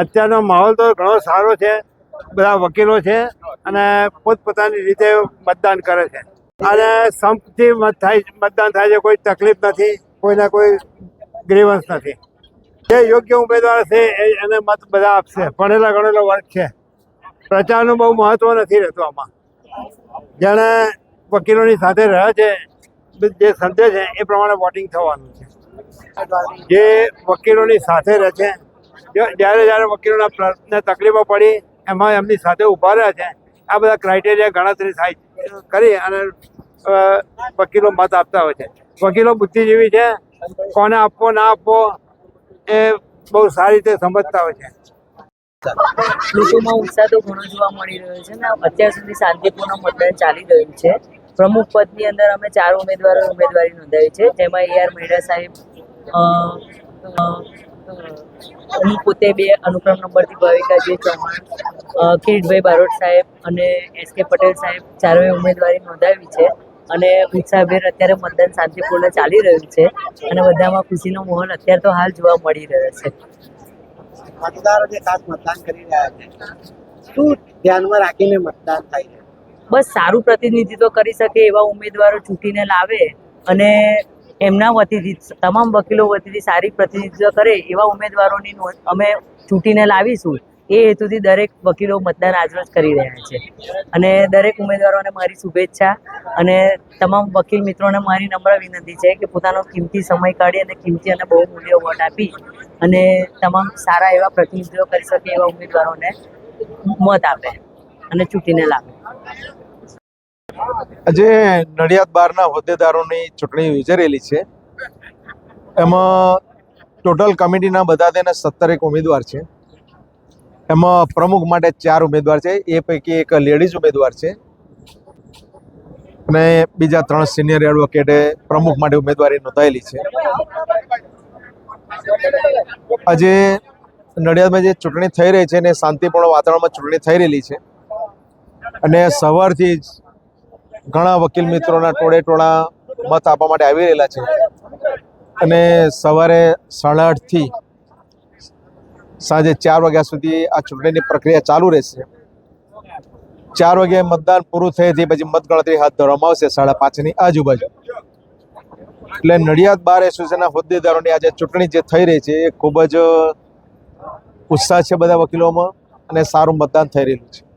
અત્યારનો માહોલ તો ઘણો સારો છે, બધા વકીલો છે અને પોતપોતાની રીતે મતદાન કરે છે. અને સંપથી મતદાન થાય છે, કોઈ તકલીફ નથી, કોઈને કોઈ ગ્રીવન્સ નથી. જે યોગ્ય ઉમેદવાર છે એને મત બધા આપશે. ભણેલા ગણેલો વર્ગ છે. પ્રચારનું બહુ મહત્વ નથી રહેતું આમાં. જેણે વકીલોની સાથે રહ્યા છે, જે સંદેશ છે, એ પ્રમાણે વોટિંગ થવાનું છે. જે વકીલોની સાથે રહે છે જ્યારે જ્યારે વકીલોના પ્રશ્ને તકલીફો પડી, એમાં એમની સાથે ઊભા રહ્યા છે. આ બધા ક્રાઇટેરિયા ગણતરી થાય કરી અને વકીલો મત આપતા હોય છે. વકીલો બુદ્ધિજીવી છે. કોને આપવો, ના આપવો, એ બહુ સારી રીતે સમજતા હોય છે. લોકોમાં ઉત્સાહ તો ઘણો જોવા મળી રહ્યો છે ને. અત્યાર સુધી શાંતિપૂર્ણ મતદાન ચાલી રહ્યું છે. પ્રમુખ પદની અંદર અમે ચાર ઉમેદવારો, ઉમેદવારી નોંધાવી છે. જેમાં એ આર મહેડા સાહેબ હું પોતે બે અનુક્રમ નંબરથી ભાવિકાજી ચૌહાણ કિરીટભાઈ બારોટ સાહેબ અને એસ કે પટેલ સાહેબ ચારોએ ઉમેદવારી નોંધાવી છે અને ઉત્સાહભેર અત્યારે મતદાન શાંતિપૂર્ણ ચાલી રહ્યું છે અને બધામાં ખુશીનો માહોલ અત્યારે તો હાલ જોવા મળી રહ્યો છે. મતદારો જે ખાસ મતદાન કરી રહ્યા છે શું ધ્યાનમાં રાખીને મતદાન થાય છે? બસ સારું પ્રતિનિધિત્વ કરી શકે એવા ઉમેદવારો ચૂંટીને લાવે અને એમના વતીથી તમામ વકીલો વતીથી સારી પ્રતિનિધિત્વ કરે એવા ઉમેદવારોની અમે ચૂંટીને લાવીશું. એ હેતુથી દરેક વકીલો મતદાન આજરોજ કરી રહ્યા છે. અને દરેક ઉમેદવારોને મારી શુભેચ્છા અને તમામ વકીલ મિત્રોને મારી નમ્ર વિનંતી છે કે પોતાનો કિંમતી સમય કાઢી અને કિંમતી અને બહુ મૂલ્યો વોટ આપી અને તમામ સારા એવા પ્રતિનિધિત્વ કરી શકે એવા ઉમેદવારોને મત આપે અને ચૂંટીને લાવે. આજે નડિયાદ બારના હોદ્દેદારોની ચૂંટણી યોજાયેલી છે. એમાં ટોટલ કમિટીના બધા તેને સત્તરેક ઉમેદવાર છે. એમાં પ્રમુખ માટે ચાર ઉમેદવાર છે. એ પૈકી એક લેડીઝ ઉમેદવાર છે. અને બીજા ત્રણ સિનિયર એડવોકેટે પ્રમુખ માટે ઉમેદવારી નોંધાયેલી છે. આજે નડિયાદમાં જે ચૂંટણી થઈ રહી છે અને શાંતિપૂર્ણ વાતાવરણમાં ચૂંટણી થઈ રહેલી છે. અને સવારથી જ ઘણા વકીલ મિત્રોના ટોળે ટોળા મત આપવા માટે આવી રહેલા છે. અને સવારે સાડા આઠથી સાંજે ચાર વાગ્યા સુધી આ ચૂંટણીની પ્રક્રિયા ચાલુ રહેશે. ચાર વાગે મતદાન પૂરું થયેથી પછી મતગણતરી હાથ ધરવામાં આવશે સાડા પાંચની આજુબાજુ. એટલે નડિયાદ બાર એસોસિએશનના હોદ્દેદારોની આજે ચૂંટણી જે થઈ રહી છે એ ખૂબ જ ઉત્સાહ છે બધા વકીલોમાં અને સારું મતદાન થઈ રહેલું છે.